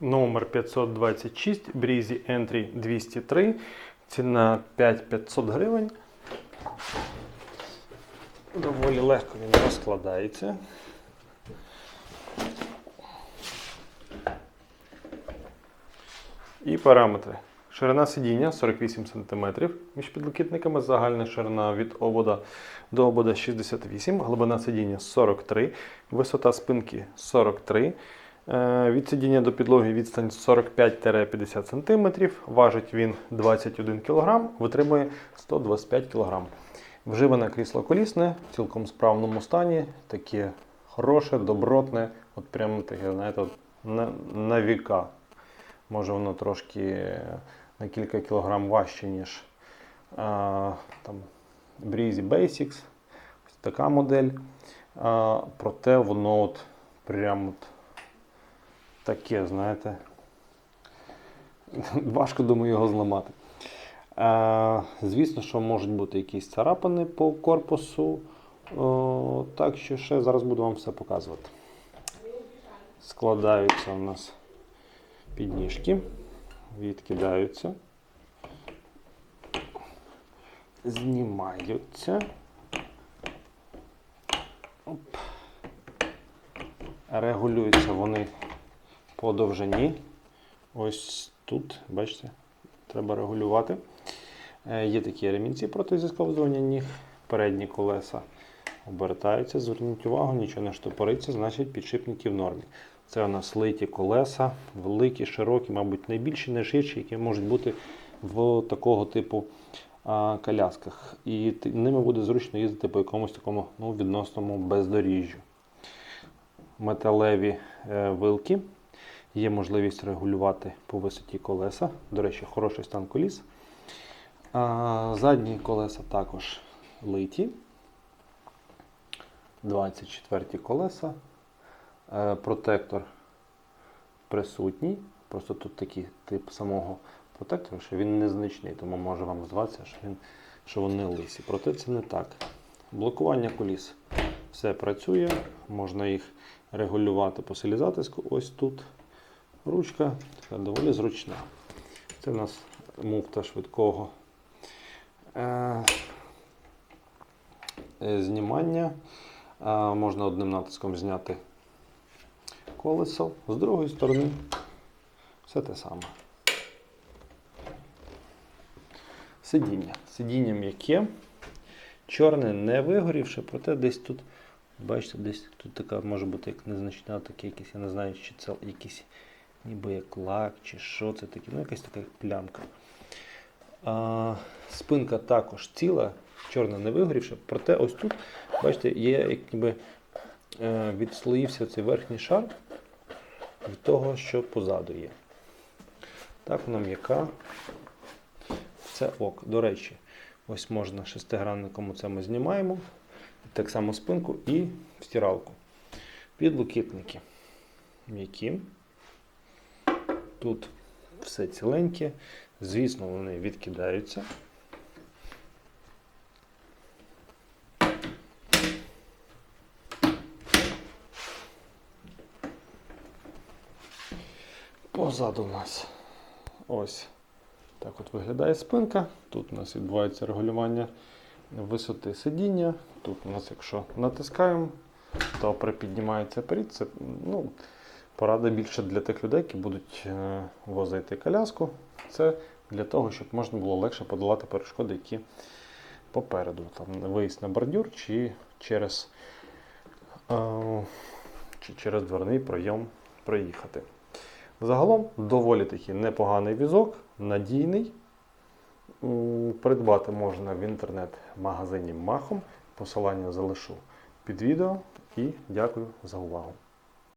Номер 526, Breezy Entry 203, ціна 5500 гривень. Доволі легко він розкладається. І параметри. Ширина сидіння 48 см між підлокітниками, загальна ширина від обода до обода 68, глибина сидіння 43, висота спинки 43, е, від сидіння до підлоги відстань 45-50 см, важить він 21 кг, витримує 125 кг. Вживане крісло колісне в цілком справному стані, таке хороше, добротне, от прямо таке, знаєте, от на, на віка. Може воно трошки на кілька кілограм важче, ніж а, там, Breezy Basics. Ось така модель. А, проте воно от прям от таке, знаєте. Важко думаю його зламати. А, звісно, що можуть бути якісь царапини по корпусу. О, так що ще зараз буду вам все показувати. Складаються у нас підніжки, відкидаються, знімаються. Оп. Регулюються вони по довжині. Ось тут, бачите, треба регулювати. Е, Є такі ремінці проти зісковзування ніг, передні колеса обертаються. Зверніть увагу, нічого не штопориться, значить підшипники в нормі. Це у нас литі колеса, великі, широкі, мабуть, найбільші, найширші, які можуть бути в такого типу а, колясках. І ними буде зручно їздити по якомусь такому ну, відносному бездоріжжю. Металеві е, вилки. Є можливість регулювати по висоті колеса. До речі, хороший стан коліс. Задні колеса також литі. 24 колеса. Е, Протектор присутній. Просто тут такий тип самого протектора, що він незначний, тому може вам здаватися, що, він, що вони лисі. Проте це не так. Блокування коліс все працює, можна їх регулювати по селізатиску. Ось тут ручка така доволі зручна. Це в нас муфта швидкого е, е, знімання. Е, Можна одним натиском зняти колесо. З другої сторони все те саме. Сидіння. Сидіння м'яке, чорне не вигорівше, проте десь тут, бачите, десь тут така може бути як незначна, таке якесь, я не знаю, чи це якийсь ніби як лак, чи що це таке, ну якась така плямка. А, спинка також ціла, чорна не вигорівша, проте ось тут, бачите, є як ніби е, відслоївся цей верхній шар від того, що позаду є. Так, вона м'яка. Це ок. До речі, ось можна шестигранником це ми знімаємо. Так само спинку і стиралку. Підлокітники м'які. Тут все ціленьке. Звісно, вони відкидаються. Позаду у нас ось так от виглядає спинка. Тут у нас відбувається регулювання висоти сидіння. Тут у нас, якщо натискаємо, то припіднімається перед. Це ну, порада більше для тих людей, які будуть е, возити коляску. Це для того, щоб можна було легше подолати перешкоди, які попереду. Там виїзд на бордюр чи через, е, чи через дверний пройом проїхати. Загалом доволі таки непоганий візок, надійний. Придбати можна в інтернет-магазині Махом. Посилання залишу під відео і дякую за увагу.